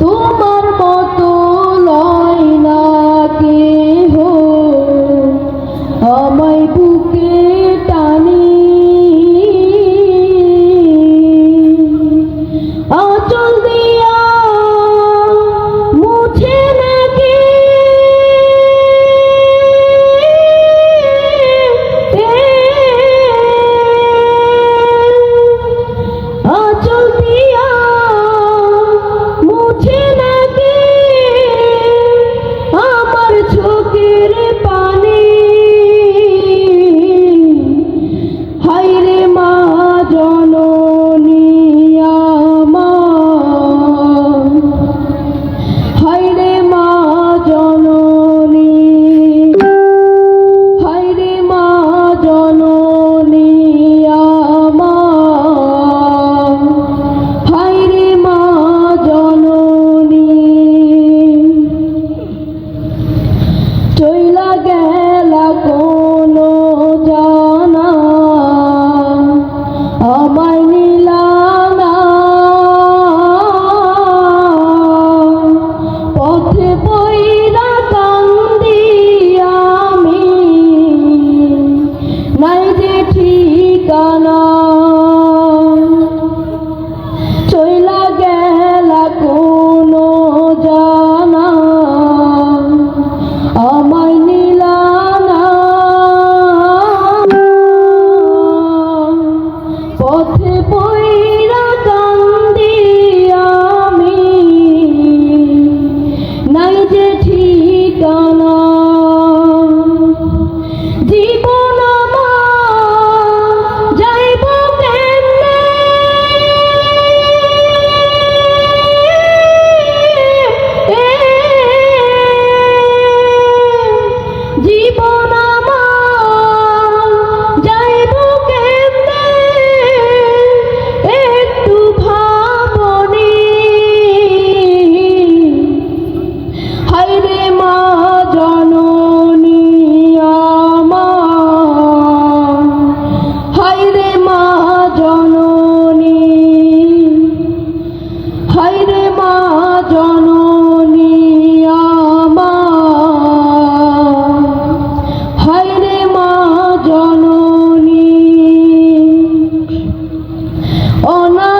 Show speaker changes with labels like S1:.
S1: তোমার মতো লয় না কেহ। আমায় বুকে চইলা গেলা Oh no!